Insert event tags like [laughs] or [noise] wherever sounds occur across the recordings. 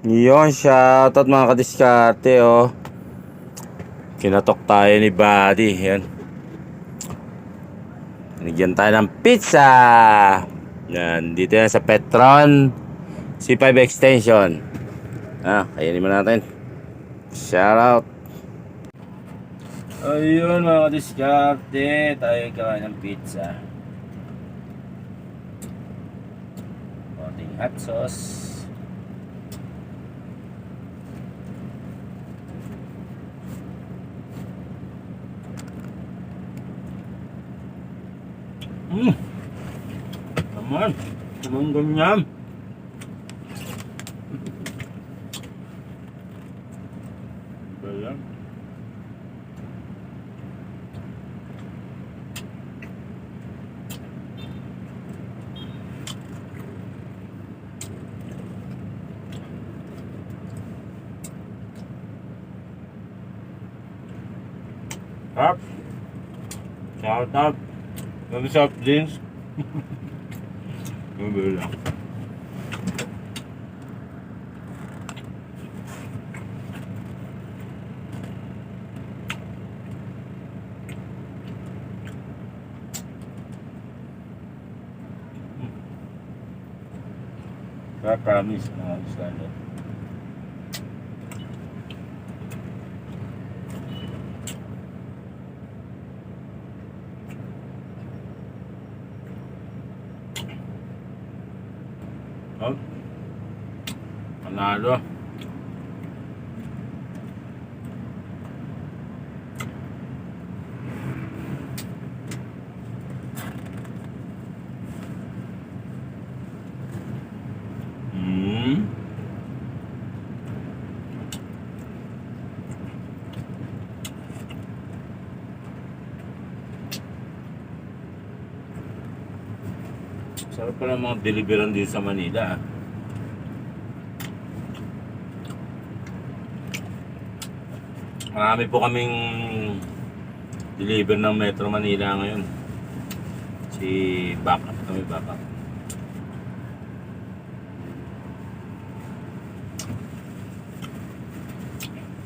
Yun, shoutout mga kadiskarte, oh. Kinatok tayo ni Buddy, yan. Nigyan tayo ng pizza! Yan, dito yan sa Petron C5 Extension. Ah, kainin mo natin. Shoutout! Ayun mga kadiskarte, tayo kain ng pizza. Konting hot sauce. Hmm. Naman. Naman ganyan. Kaya. Up. Shout out. Kami soft drinks. Mabili lang. Kaya promise mga gusto Oh. Panalo. Hmm. Sarap pala mga deliveran din sa Manila. ah. Marami po kaming deliver ng Metro Manila ngayon. Si backup kami backup.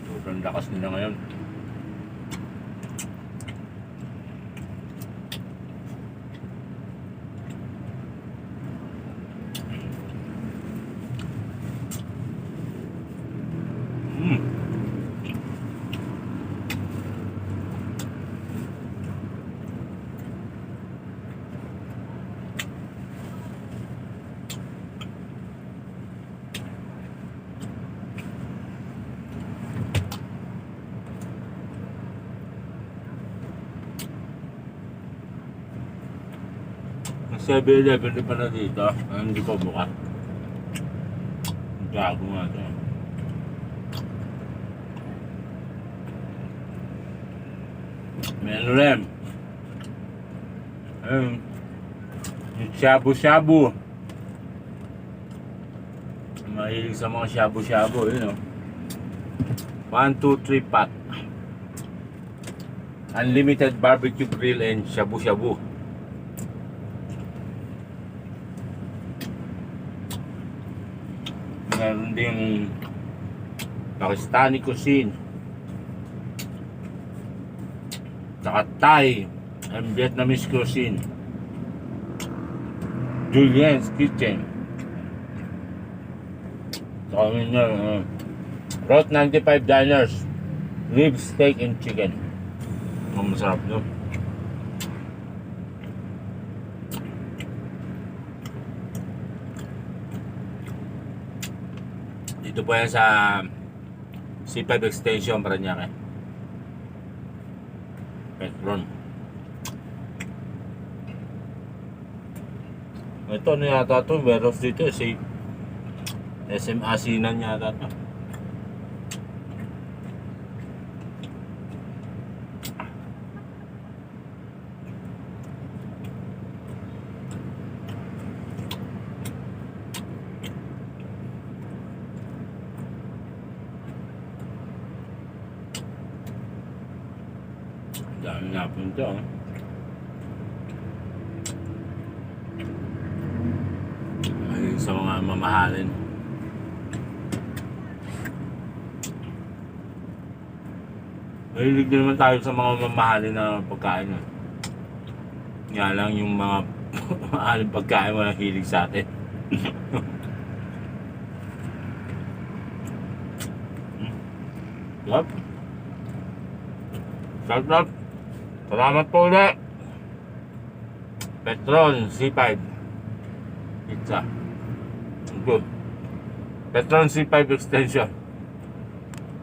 Sobrang lakas nila ngayon. Mm. Ang 7-Eleven din pa na dito. Ah, hindi pa bukas. Gago nga ito. Rin. Ayun. Yung shabu-shabu. Mahilig sa mga shabu-shabu. Yun o. 1, 2, 3 pack. Unlimited barbecue grill and shabu-shabu. Meron ding Pakistani cuisine. Tsaka Thai and Vietnamese cuisine. Julien's Kitchen. Tsaka yun uh, Route 95 Diners. Rib steak and chicken. Ang masarap nyo. Dito po yan sa C5 Extension Paranaque. Petron. Ito ano yata to, warehouse dito si SM Asinan yata to. Dami napunta oh. Ayun sa mga mamahalin. Mahilig din naman tayo sa mga mamahalin na pagkain. Eh. Nga lang yung mga [laughs] mahaling pagkain walang hilig sa atin. Yup. Yup, yup. Salamat po ulit. Petron C5. Pizza. Good. Petron C5 extension.